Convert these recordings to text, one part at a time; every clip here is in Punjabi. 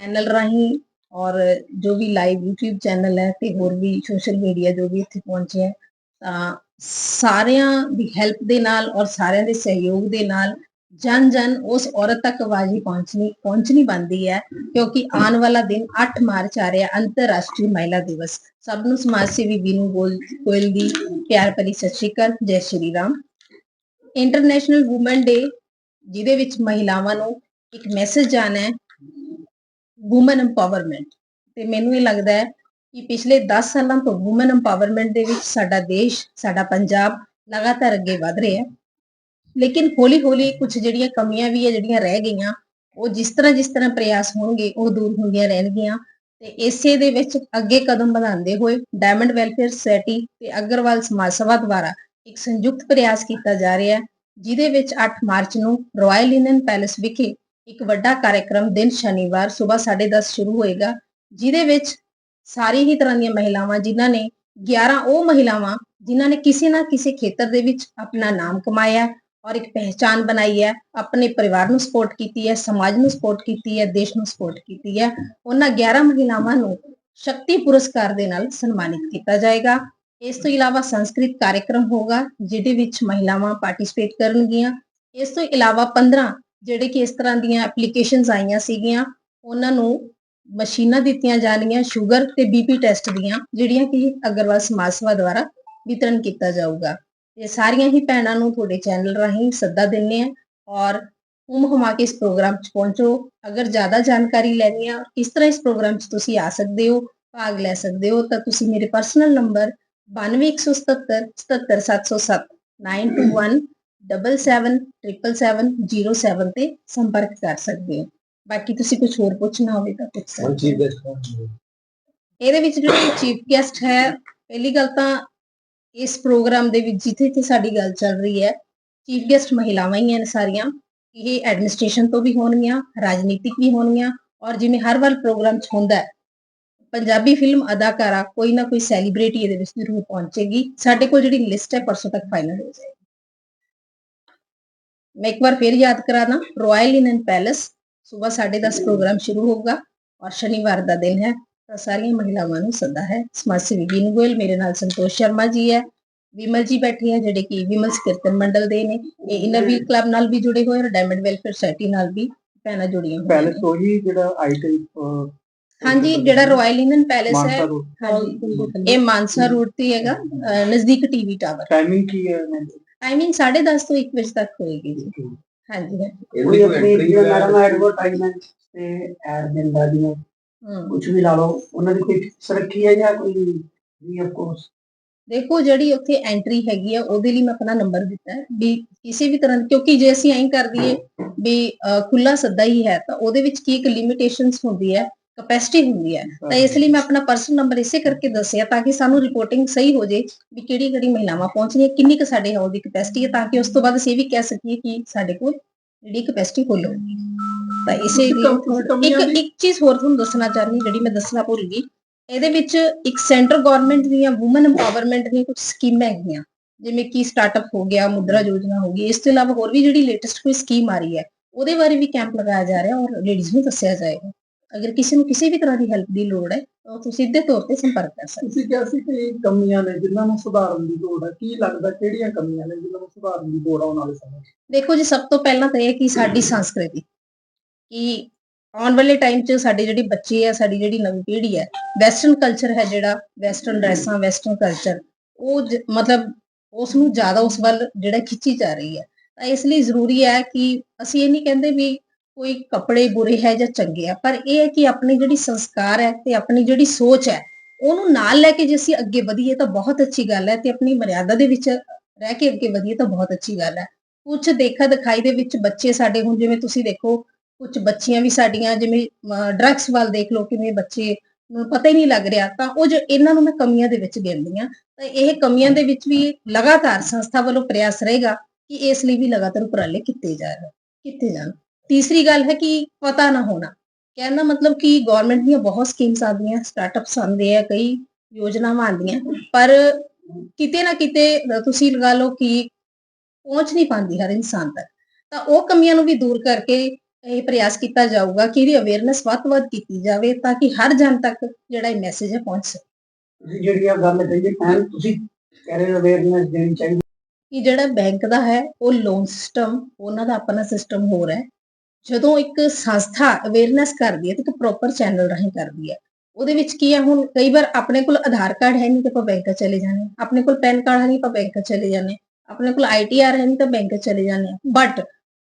ਚੈਨਲ ਰਾਹੀਂ ਔਰ ਜੋ ਵੀ ਲਾਈਵ YouTube ਚੈਨਲ ਹੈ ਤੇ ਹੋਰ ਵੀ ਸੋਸ਼ਲ ਮੀਡੀਆ ਜੋ ਵੀ ਇੱਥੇ ਪਹੁੰਚੇ ਹੈ, ਤਾਂ ਸਾਰਿਆਂ ਦੀ ਹੈਲਪ ਦੇ ਨਾਲ ਔਰ ਸਾਰਿਆਂ ਦੇ ਸਹਿਯੋਗ ਦੇ ਨਾਲ ਜਨ ਜਨ ਉਸ ਔਰਤ ਤੱਕ ਆਵਾਜ਼ ਹੀ ਪਹੁੰਚਣੀ ਪਹੁੰਚਣੀ ਬੰਦੀ ਹੈ ਕਿਉਂਕਿ ਆਉਣ ਵਾਲਾ ਦਿਨ 8 ਮਾਰਚ ਆ ਰਿਹਾ ਅੰਤਰਰਾਸ਼ਟਰੀ ਮਹਿਲਾ ਦਿਵਸ। ਸਭ ਨੂੰ ਸਮਾਜ ਸੇਵੀ ਵੀਨੂ ਗੋਲ, ਗੋਇਲ ਦੀ ਪਿਆਰ ਭਰੀ ਸਤਿ ਸ਼੍ਰੀ ਅਕਾਲ, ਜੈ Shri Ram. International woman day ਜਿਹਦੇ ਵਿੱਚ ਮਹਿਲਾਵਾਂ ਨੂੰ ਇੱਕ ਮੈਸੇਜ ਜਾਣਾ ਹੈ ਔਮਨ ਐਮਪਾਵਰਮੈਂਟ ਤੇ ਮੈਨੂੰ ਇਹ ਲੱਗਦਾ ਹੈ ਕਿ ਪਿਛਲੇ 10 ਸਾਲਾਂ ਤੋਂ ਔਮਨ ਐਮਪਾਵਰਮੈਂਟ ਦੇ ਵਿੱਚ ਸਾਡਾ ਦੇਸ਼, ਸਾਡਾ ਪੰਜਾਬ ਲਗਾਤਾਰ ਅੱਗੇ ਵਧ ਰਿਹਾ ਹੈ। ਲੇਕਿਨ ਹੌਲੀ-ਹੌਲੀ ਕੁਝ ਜਿਹੜੀਆਂ ਕਮੀਆਂ ਵੀ ਹੈ, ਜਿਹੜੀਆਂ ਰਹਿ ਗਈਆਂ, ਉਹ ਜਿਸ ਤਰ੍ਹਾਂ ਜਿਸ ਤਰ੍ਹਾਂ ਪ੍ਰਯਾਸ ਹੋਣਗੇ, ਉਹ ਦੂਰ ਹੁੰਦੀਆਂ ਰਹਿਣਗੀਆਂ। ਤੇ ਇਸੇ ਦੇ ਵਿੱਚ ਅੱਗੇ ਕਦਮ ਵਧਾਉਂਦੇ ਹੋਏ ਡਾਇਮੰਡ ਵੈਲਫੇਅਰ ਸੁਸਾਇਟੀ ਤੇ ਅਗਰਵਾਲ ਸਮਾਜ ਸਭਾ ਦੁਆਰਾ ਇੱਕ ਸੰਯੁਕਤ ਪ੍ਰਯਾਸ ਕੀਤਾ ਜਾ ਰਿਹਾ ਹੈ, ਜਿਹਦੇ ਵਿੱਚ 8 ਮਾਰਚ ਨੂੰ ਰਾਇਲ ਇੰਡੀਅਨ ਪੈਲੇਸ ਵਿਖੇ ਇੱਕ ਵੱਡਾ ਕਾਰਜਕ੍ਰਮ ਦਿਨ ਸ਼ਨੀਵਾਰ ਸਵੇਰ 10:30 ਸ਼ੁਰੂ ਹੋਏਗਾ, ਜਿਹਦੇ ਵਿੱਚ ਸਾਰੀ ਹੀ ਤਰ੍ਹਾਂ ਦੀਆਂ ਮਹਿਲਾਵਾਂ ਜਿਨ੍ਹਾਂ ਨੇ 11 ਉਹ ਮਹਿਲਾਵਾਂ ਜਿਨ੍ਹਾਂ ਨੇ ਕਿਸੇ ਨਾ ਕਿਸੇ ਖੇਤਰ ਦੇ ਵਿੱਚ ਆਪਣਾ ਨਾਮ ਕਮਾਇਆ ਔਰ ਇੱਕ ਪਹਿਚਾਨ ਬਣਾਈ ਹੈ, ਆਪਣੇ ਪਰਿਵਾਰ ਨੂੰ ਸਪੋਰਟ ਕੀਤੀ ਹੈ, ਸਮਾਜ ਨੂੰ ਸਪੋਰਟ ਕੀਤੀ ਹੈ, ਦੇਸ਼ ਨੂੰ ਸਪੋਰਟ ਕੀਤੀ ਹੈ, ਉਹਨਾਂ 11 ਮਹਿਲਾਵਾਂ ਨੂੰ ਸ਼ਕਤੀ ਪੁਰਸਕਾਰ ਦੇ ਨਾਲ ਸਨਮਾਨਿਤ ਕੀਤਾ ਜਾਏਗਾ। ਇਸ ਤੋਂ ਇਲਾਵਾ ਸੰਸਕ੍ਰਿਤ ਕਾਰਜਕ੍ਰਮ ਹੋਗਾ ਜਿਹਦੇ ਵਿੱਚ ਮਹਿਲਾਵਾਂ ਪਾਰਟਿਸਿਪੇਟ ਕਰਨਗੀਆਂ। ਇਸ ਤੋਂ ਇਲਾਵਾ 15 ਜਿਹੜੇ ਕਿ ਇਸ ਤਰ੍ਹਾਂ ਦੀਆਂ ਐਪਲੀਕੇਸ਼ਨਸ ਆਈਆਂ ਸੀਗੀਆਂ, ਉਹਨਾਂ ਨੂੰ ਮਸ਼ੀਨਾਂ ਦਿੱਤੀਆਂ ਜਾਣਗੀਆਂ ਸ਼ੂਗਰ ਤੇ ਬੀਪੀ ਟੈਸਟ ਦੀਆਂ, ਜਿਹੜੀਆਂ ਕਿ ਅਗਰਵਾਲ ਸਮਾਜ ਸੇਵਾ ਦੁਆਰਾ ਵਿਤਰਨ ਕੀਤਾ ਜਾਊਗਾ। ਇਹ ਸਾਰੀਆਂ ਹੀ ਭੈਣਾਂ ਨੂੰ ਤੁਹਾਡੇ ਚੈਨਲ ਰਾਹੀਂ ਸੱਦਾ ਦਿੰਨੇ ਆ ਔਰ ਹੁਮ ਹੁਮਾ ਕੇ ਇਸ ਪ੍ਰੋਗਰਾਮ 'ਚ ਪਹੁੰਚੋ। ਅਗਰ ਜ਼ਿਆਦਾ ਜਾਣਕਾਰੀ ਲੈਣੀ ਆ, ਕਿਸ ਤਰ੍ਹਾਂ ਇਸ ਪ੍ਰੋਗਰਾਮ 'ਚ ਤੁਸੀਂ ਆ ਸਕਦੇ ਹੋ, ਭਾਗ ਲੈ ਸਕਦੇ ਹੋ, ਤਾਂ ਤੁਸੀਂ ਮੇਰੇ ਪਰਸਨਲ ਨੰਬਰ 9177 77707 921 777707 ਤੇ ਸੰਪਰਕ ਕਰ ਸਕਦੇ ਹੋ। ਬਾਕੀ ਤੁਸੀਂ ਕੁਝ ਹੋਰ ਪੁੱਛਣਾ ਹੋਵੇ ਤਾਂ ਪੁੱਛ ਸਕਦੇ ਹੋ। ਚੀਫ ਗੈਸਟ ਇਹਦੇ ਵਿੱਚ ਜਿਹੜਾ ਚੀਫ ਗੈਸਟ ਹੈ ਪਹਿਲੀ ਗੱਲ ਤਾਂ ਇਸ ਪ੍ਰੋਗਰਾਮ ਦੇ ਵਿੱਚ ਜਿੱਥੇ ਤੇ ਸਾਡੀ ਗੱਲ ਚੱਲ ਰਹੀ ਹੈ ਚੀਫ ਗੈਸਟ ਮਹਿਲਾਵਾਂ ਹੀ ਹਨ ਸਾਰੀਆਂ। ਇਹ ਐਡਮਿਨਿਸਟ੍ਰੇਸ਼ਨ ਤੋਂ ਵੀ ਹੋਣਗੀਆਂ ਰਾਜਨੀਤਿਕ ਵੀ ਹੋਣਗੀਆਂ ਔਰ ਜਿਵੇਂ ਹਰ ਵਾਰ ਪ੍ਰੋਗਰਾਮ 'ਚ ਹੁੰਦਾ ਹੈ ਪੰਜਾਬੀ ਫਿਲਮ ਅਦਾਕਾਰਾ ਕੋਈ ਨਾ ਕੋਈ ਸੈਲੀਬ੍ਰਿਟੀ ਇਹਦੇ ਵਿੱਚ ਜ਼ਰੂਰ ਪਹੁੰਚੇਗੀ। ਸਾਡੇ ਕੋਲ ਜਿਹੜੀ ਲਿਸਟ ਹੈ ਪਰਸੋਂ ਤੱਕ ਫਾਈਨਲ ਹੋ ਜਾਏਗੀ। ਮੈਂ ਇੱਕ ਵਾਰ ਫਿਰ ਯਾਦ ਕਰਾਣਾ ਰਾਇਲ ਇਨ ਪੈਲੇਸ ਸਵੇਰ 10:30 ਪ੍ਰੋਗਰਾਮ ਸ਼ੁਰੂ ਹੋਊਗਾ ਔਰ ਸ਼ਨੀਵਾਰ ਦਾ ਦਿਨ ਹੈ ਤਾਂ ਸਾਰੀਆਂ ਮਹਿਲਾਵਾਂ ਨੂੰ ਸੱਦਾ ਹੈ। ਸਮਾਜ ਸੇਵੀ ਵੀਨ ਗੋਇਲ ਮੇਰੇ ਨਾਲ ਸੰਤੋਸ਼ ਸ਼ਰਮਾ ਜੀ ਹੈ। ਵਿਮਲ ਜੀ ਬੈਠੇ ਹੈ ਜਿਹੜੇ ਕਿ ਵਿਮਲ ਕੀਰਤਨ ਮੰਡਲ ਦੇ ਨੇ। ਇਹ ਇਨਰ ਵੀਲ ਕਲੱਬ ਨਾਲ ਵੀ ਜੁੜੇ ਹੋਏ ਹਨ ਡਾਇਮੰਡ ਵੈਲਫੇਅਰ ਸੁਸਾਇਟੀ ਨਾਲ ਵੀ ਭੈਣਾਂ ਜੁੜੀਆਂ ਹੋਈਆਂ ਪੈਲੇਸ। ਉਹੀ ਜਿਹੜਾ ਆਈਟਮ ਹਾਂਜੀ ਜਿਹੜਾ ਰਾਇਲ ਇਨ ਪੈਲੇਸ ਹੈ। ਹਾਂਜੀ ਇਹ ਮਾਨਸਾ ਰੋਡ ਤੇ ਹੈਗਾ ਨਜ਼ਦੀਕ ਟੀਵੀ ਟਾਵਰ ਟਾਈਮਿੰਗ ਕੀ ਹੈ ਦੀ? ਟਾਈਮਿੰਗ 10:30 ਤੋਂ 1 ਵਜੇ ਤੱਕ ਹੋਏਗੀ ਜੀ ਹਾਂਜੀ ਹਾਂਜੀ। ਕੋਈ ਆਪਣੀ ਜਿਹੜਾ ਮੈਡਮ ਐਡਵਰਟਾਈਜ਼ਮੈਂਟ ਤੇ ਐਡ ਦਿੰਦਾ ਜਿਵੇਂ ਹਮ। ਕੁਝ ਵੀ ਲਾ ਲਓ ਉਹਨਾਂ ਦੀ ਕੋਈ ਫਿਕਸ ਰੱਖੀ ਹੈ ਜਾਂ ਕੋਈ ਵੀ ਆਫ ਕੋਰਸ ਦੇਖੋ ਜਿਹੜੀ ਉੱਥੇ ਐਂਟਰੀ ਹੈਗੀ ਆ ਉਹਦੇ ਲਈ ਮੈਂ ਆਪਣਾ ਨੰਬਰ ਦਿੱਤਾ ਹੈ ਵੀ ਕਿਸੇ ਵੀ ਤਰ੍ਹਾਂ ਕਿਉਂਕਿ ਜੇ ਅਸੀਂ ਐਂ ਕਰ ਦਈਏ ਵੀ ਖੁੱਲਾ ਸੱਦਾ ਹੀ ਹੈ ਤਾਂ ਉਹਦੇ ਵਿੱਚ ਕੀ ਇੱਕ ਲਿਮਿਟੇਸ਼ਨਸ ਹੁੰਦੀ ਹੈ ਕਪੈਸਿਟੀ ਹੁੰਦੀ ਹੈ। ਤਾਂ ਇਸ ਲਈ ਮੈਂ ਆਪਣਾ ਪਰਸਨਲ ਨੰਬਰ ਇਸੇ ਕਰਕੇ ਦੱਸਿਆ ਤਾਂ ਕਿ ਸਾਨੂੰ ਰਿਪੋਰਟਿੰਗ ਸਹੀ ਹੋ ਜੇ ਵੀ ਕਿਹੜੀ ਕਿਹੜੀ ਮਹਿਲਾਵਾਂ ਪਹੁੰਚਣੀਆਂ ਕਿੰਨੀ ਕੁ ਸਾਡੇ ਹਾਲ ਦੀ ਕਪੈਸਿਟੀ ਹੈ ਤਾਂ ਕਿ ਉਸ ਤੋਂ ਬਾਅਦ ਅਸੀਂ ਵੀ ਕਹਿ ਸਕੀਏ ਕਿ ਸਾਡੇ ਕੋਲ ਜਿਹੜੀ ਕਪੈਸਿਟੀ ਫੁੱਲ ਹੋਊਗੀ। ਤਾਂ ਇਸੇ ਲਈ ਇੱਕ ਇੱਕ ਚੀਜ਼ ਹੋਰ ਤੁਹਾਨੂੰ ਦੱਸਣਾ ਚਾਹੁੰਦੀ ਹਾਂ, ਜਿਹੜੀ ਮੈਂ ਦੱਸਣਾ ਭੁੱਲ ਗਈ। ਇਹਦੇ ਵਿੱਚ ਇੱਕ ਸੈਂਟਰ ਗਵਰਨਮੈਂਟ ਦੀਆਂ ਔਮਨ ਐਮਪਾਵਰਮੈਂਟ ਦੀਆਂ ਕੁਝ ਸਕੀਮਾਂ ਹੈਗੀਆਂ। ਜਿਵੇਂ ਕਿ ਸਟਾਰਟਅਪ ਹੋ ਗਿਆ ਮੁਦਰਾ ਯੋਜਨਾ ਹੋ ਗਈ। ਇਸ ਤੋਂ ਇਲਾਵਾ ਹੋਰ ਵੀ ਜਿਹੜੀ ਲੇਟੈਸਟ ਕੋਈ ਸਕੀਮ ਆ ਰਹੀ ਹੈ ਉਹਦੇ ਬਾਰੇ ਵੀ ਕੈਂਪ ਲਗਾਇਆ ਜਾ ਰਿਹਾ ਔਰ ਲੇਡੀਜ਼ ਨੂੰ ਦੱਸਿਆ ਜਾਏਗਾ। ਅਗਰ ਕਿਸੇ ਨੂੰ ਕਿਸੇ ਵੀ ਤਰ੍ਹਾਂ ਦੀ ਹੈਲਪ ਦੀ ਲੋੜ ਹੈ ਤਾਂ ਤੁਸੀਂ ਸਿੱਧੇ ਤੌਰ ਤੇ ਸੰਪਰਕ ਕਰ ਸਕਦੇ ਤੁਸੀਂ ਕਿਹਾ ਸੀ ਕਿ ਕਮੀਆਂ ਨੇ ਜਿਨ੍ਹਾਂ ਨੂੰ ਸੁਧਾਰਨ ਦੀ ਲੋੜ ਹੈ ਕੀ ਲੱਗਦਾ ਕਿਹੜੀਆਂ ਕਮੀਆਂ ਨੇ ਜਿਨ੍ਹਾਂ ਨੂੰ ਸੁਧਾਰਨ ਦੀ ਲੋੜ ਆਉਣ ਵਾਲੇ ਸਮੇਂ? ਦੇਖੋ ਜੀ ਸਭ ਤੋਂ ਪਹਿਲਾਂ ਤਾਂ ਇਹ ਕਿ ਸਾਡੀ ਸੰਸਕ੍ਰਿਤੀ ਕਿ ਆਉਣ ਵਾਲੇ ਟਾਈਮ 'ਚ ਸਾਡੇ ਜਿਹੜੇ ਬੱਚੇ ਆ ਸਾਡੀ ਜਿਹੜੀ ਨਵੀਂ ਪੀੜ੍ਹੀ ਹੈ ਵੈਸਟਰਨ ਕਲਚਰ ਹੈ ਜਿਹੜਾ ਵੈਸਟਰਨ ਡਰੈਸਾਂ ਵੈਸਟਰਨ ਕਲਚਰ ਉਹ ਮਤਲਬ ਉਸ ਨੂੰ ਜ਼ਿਆਦਾ ਉਸ ਵੱਲ ਜਿਹੜਾ ਖਿੱਚੀ ਜਾ ਰਹੀ ਹੈ ਤਾਂ ਇਸ ਲਈ ਜ਼ਰੂਰੀ ਹੈ ਕਿ ਅਸੀਂ ਇਹ ਨਹੀਂ ਕਹਿੰਦੇ ਵੀ ਕੋਈ ਕੱਪੜੇ ਬੁਰੇ ਹੈ ਜਾਂ ਚੰਗੇ ਆ, ਪਰ ਇਹ ਹੈ ਕਿ ਆਪਣੀ ਜਿਹੜੀ ਸੰਸਕਾਰ ਹੈ ਤੇ ਆਪਣੀ ਜਿਹੜੀ ਸੋਚ ਹੈ, ਉਹਨੂੰ ਨਾਲ ਲੈ ਕੇ ਜੇ ਅਸੀਂ ਅੱਗੇ ਵਧੀਏ ਤਾਂ ਬਹੁਤ ਅੱਛੀ ਗੱਲ ਹੈ ਤੇ ਆਪਣੀ ਮਰਿਆਦਾ ਦੇ ਵਿੱਚ ਰਹਿ ਕੇ ਅੱਗੇ ਵਧੀਏ ਤਾਂ ਬਹੁਤ ਅੱਛੀ ਗੱਲ ਹੈ। ਕੁਝ ਦੇਖਾ ਦਿਖਾਈ ਦੇ ਵਿੱਚ ਬੱਚੇ ਸਾਡੇ ਹੁਣ ਜਿਵੇਂ ਤੁਸੀਂ ਦੇਖੋ ਕੁਝ ਬੱਚੀਆਂ ਵੀ ਸਾਡੀਆਂ ਜਿਵੇਂ ਡਰੱਗਸ ਵੱਲ ਦੇਖ ਲਓ ਕਿਵੇਂ ਬੱਚੇ ਨੂੰ ਪਤਾ ਹੀ ਨਹੀਂ ਲੱਗ ਰਿਹਾ, ਤਾਂ ਉਹ ਜੋ ਇਹਨਾਂ ਨੂੰ ਮੈਂ ਕਮੀਆਂ ਦੇ ਵਿੱਚ ਗਿਣਦੀ ਹਾਂ, ਤਾਂ ਇਹ ਕਮੀਆਂ ਦੇ ਵਿੱਚ ਵੀ ਲਗਾਤਾਰ ਸੰਸਥਾ ਵੱਲੋਂ ਪ੍ਰਯਾਸ ਰਹੇਗਾ ਕਿ ਇਸ ਲਈ ਵੀ ਲਗਾਤਾਰ ਉਪਰਾਲੇ ਕੀਤੇ ਜਾ ਰਹੇ, ਕੀਤੇ ਜਾਣ। ਤੀਸਰੀ ਗੱਲ ਹੈ ਕਿ ਪਤਾ ਨਾ ਹੋਣਾ। ਕਹਿਣ ਦਾ ਮਤਲਬ ਕਿ ਗਵਰਨਮੈਂਟ ਦੀਆਂ ਬਹੁਤ ਸਕੀਮਸ ਆਉਂਦੀਆਂ ਸਟਾਰਟਅਪਸ ਆਉਂਦੇ ਆ ਕਈ ਯੋਜਨਾਵਾਂ ਆਉਂਦੀਆਂ ਪਰ ਕਿਤੇ ਨਾ ਕਿਤੇ ਤੁਸੀਂ ਲਗਾ ਲਓ ਕਿ ਪਹੁੰਚ ਨਹੀਂ ਪਾਉਂਦੀ ਹਰ ਇਨਸਾਨ ਤੱਕ। ਤਾਂ ਉਹ ਕਮੀਆਂ ਨੂੰ ਵੀ ਦੂਰ ਕਰਕੇ ਇਹ ਪ੍ਰਯਾਸ ਕੀਤਾ ਜਾਊਗਾ ਕਿ ਇਹਦੀ ਅਵੇਅਰਨੈਸ ਵੱਧ ਤੋਂ ਵੱਧ ਕੀਤੀ ਜਾਵੇ ਤਾਂ ਕਿ ਹਰ ਜਨ ਤੱਕ ਜਿਹੜਾ ਇਹ ਮੈਸੇਜ ਹੈ ਪਹੁੰਚ ਸਕੇ। ਤੁਸੀਂ ਜਿਹੜੀ ਆ ਗੱਲ ਕਹੀ ਹੈ ਤੁਸੀਂ ਕਹਿ ਰਹੇ ਅਵੇਅਰਨੈਸ ਦੇਣੀ ਚਾਹੀਦੀ। ਕਿ ਜਿਹੜਾ ਬੈਂਕ ਦਾ ਹੈ ਉਹ ਲੋਨ ਸਿਸਟਮ ਉਹਨਾਂ ਦਾ ਆਪਣਾ ਸਿਸਟਮ ਹੋ ਰਿਹਾ ਹੈ। ਜਦੋਂ ਇੱਕ ਸੰਸਥਾ ਅਵੇਅਰਨੈਸ ਕਰਦੀ ਹੈ ਤਾਂ ਇੱਕ ਪ੍ਰੋਪਰ ਚੈਨਲ ਰਾਹੀਂ ਕਰਦੀ ਹੈ, ਉਹਦੇ ਵਿੱਚ ਕੀ ਹੈ ਹੁਣ ਕਈ ਵਾਰ ਆਪਣੇ ਕੋਲ ਆਧਾਰ ਕਾਰਡ ਹੈ ਨਹੀਂ ਤਾਂ ਆਪਾਂ ਬੈਂਕ ਚਲੇ ਜਾਂਦੇ ਆਪਣੇ ਕੋਲ ਪੈਨ ਕਾਰਡ ਹੈ ਨਹੀਂ ਆਪਾਂ ਬੈਂਕ ਚਲੇ ਜਾਂਦੇ ਆਪਣੇ ਕੋਲ ਆਈਟੀਆਰ ਹੈ ਨਹੀਂ ਤਾਂ ਬੈਂਕ ਚਲੇ ਜਾਂਦੇ ਬਟ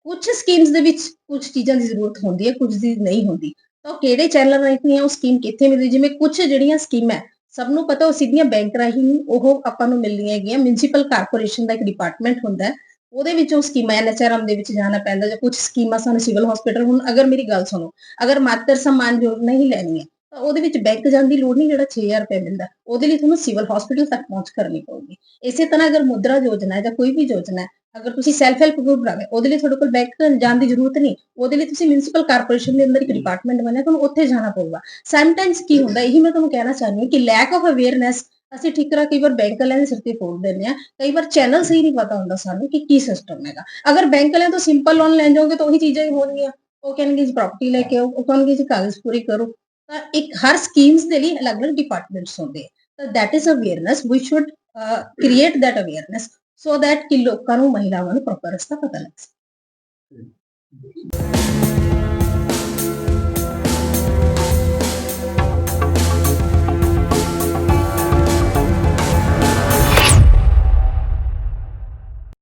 ਕੁਝ ਸਕੀਮਸ ਦੇ ਵਿੱਚ ਕੁਝ ਚੀਜ਼ਾਂ ਦੀ ਜ਼ਰੂਰਤ ਹੁੰਦੀ ਹੈ ਕੁਝ ਦੀ ਨਹੀਂ ਹੁੰਦੀ, ਤਾਂ ਕਿਹੜੇ ਚੈਨਲ ਰਾਹੀਂ ਉਹ ਸਕੀਮ ਕਿੱਥੇ ਮਿਲਦੀ, ਜਿਵੇਂ ਕੁਝ ਜਿਹੜੀਆਂ ਸਕੀਮਾਂ ਸਭ ਨੂੰ ਪਤਾ ਉਹ ਸਿੱਧੀਆਂ ਬੈਂਕ ਰਾਹੀਂ ਉਹ ਆਪਾਂ ਨੂੰ ਮਿਲਦੀਆਂ ਹੈਗੀਆਂ ਮਿਊਨਿਸਪਲ ਕਾਰਪੋਰੇਸ਼ਨ ਦਾ ਇੱਕ ਡਿਪਾਰਟਮੈਂਟ ਹੁੰਦਾ ਹੈ ਉਹਦੇ ਵਿੱਚੋਂ ਸਕੀਮਾਂ ਐਨਐਚਆਰਐਮ ਦੇ ਵਿੱਚ ਜਾਣਾ ਪੈਂਦਾ ਜਾਂ ਕੁਝ ਸਕੀਮਾਂ ਸਾਨੂੰ ਸਿਵਲ ਹਸਪੀਟਲ, ਹੁਣ ਅਗਰ ਮੇਰੀ ਗੱਲ ਸੁਣੋ, ਅਗਰ ਮਾਤਰ ਸਨਮਾਨ ਯੋਜਨਾ ਹੀ ਲੈਣੀ ਹੈ, ਤਾਂ ਉਹਦੇ ਵਿੱਚ ਬੈਂਕ ਜਾਣ ਦੀ ਲੋੜ ਨਹੀਂ ਜਿਹੜਾ 6000 ਰੁਪਏ ਮਿਲਦਾ, ਉਹਦੇ ਲਈ ਤੁਹਾਨੂੰ ਸਿਵਲ ਹਸਪੀਟਲ ਤੱਕ ਪਹੁੰਚ ਕਰਨੀ ਪਊਗੀ। ਇਸੇ ਤਰ੍ਹਾਂ ਅਗਰ ਮੁਦਰਾ ਯੋਜਨਾ ਹੈ ਜਾਂ ਕੋਈ ਵੀ ਯੋਜਨਾ ਹੈ, ਅਗਰ ਤੁਸੀਂ ਸੈਲਫ ਹੈਲਪ ਗਰੁੱਪ ਬਣਾਵੇ, ਉਹਦੇ ਲਈ ਤੁਹਾਡੇ ਕੋਲ ਬੈਂਕ ਜਾਣ ਦੀ ਜ਼ਰੂਰਤ ਨਹੀਂ, ਉਹਦੇ ਲਈ ਤੁਸੀਂ ਮਿਊਨਿਸਪਲ ਕਾਰਪੋਰੇਸ਼ਨ ਦੇ ਅੰਦਰ ਇੱਕ ਡਿਪਾਰਟਮੈਂਟ ਬਣਿਆ, ਤੁਹਾਨੂੰ ਉੱਥੇ ਜਾਣਾ ਪਊਗਾ। ਸਮਟਾਈਮਸ ਕੀ ਹੁੰਦਾ, ਇਹੀ ਮੈਂ ਤੁਹਾਨੂੰ ਕਹਿਣਾ ਚਾਹੁੰਦੀ ਹਾਂ ਕਿ ਲੈਕ ਆਫ ਅਵੇਅਰਨੈਸ ਅਸੀਂ ਠੀਕਰਾ ਕਈ ਵਾਰ ਬੈਂਕ ਵਾਲਿਆਂ ਦੇ ਸਿਰ ਤੇ ਫੋੜ ਦਿੰਦੇ ਆ ਕਈ ਵਾਰ ਚੈਨਲ ਸਹੀ ਨਹੀਂ ਪਤਾ ਹੁੰਦਾ ਸਾਨੂੰ ਕਿ ਕੀ ਸਿਸਟਮ ਹੈਗਾ। ਅਗਰ ਬੈਂਕ ਵਾਲਿਆਂ ਤੋਂ ਸਿੰਪਲ ਲੋਨ ਲੈਣ ਜਾਓਗੇ ਤਾਂ ਉਹੀ ਚੀਜ਼ਾਂ ਹੀ ਹੋਣਗੀਆਂ। ਉਹ ਕਹਿਣਗੇ ਜੀ ਪ੍ਰਾਪਰਟੀ ਲੈ ਕੇ ਆਓ ਉਹ ਕਹਿਣਗੇ ਜੀ ਕਾਗਜ਼ ਪੂਰੀ ਕਰੋ। ਤਾਂ ਇੱਕ ਹਰ ਸਕੀਮਸ ਦੇ ਲਈ ਅਲੱਗ-ਅਲੱਗ ਡਿਪਾਰਟਮੈਂਟਸ ਹੁੰਦੇ ਆ। ਤਾਂ that is awareness. We should uh, create that awareness so that ਕਿ ਲੋਕਾਂ ਨੂੰ ਮਹਿਲਾਵਾਂ ਨੂੰ ਪ੍ਰੋਪਰ ਰਸਤਾ ਪਤਾ ਲੱਗ ਸਕੇ।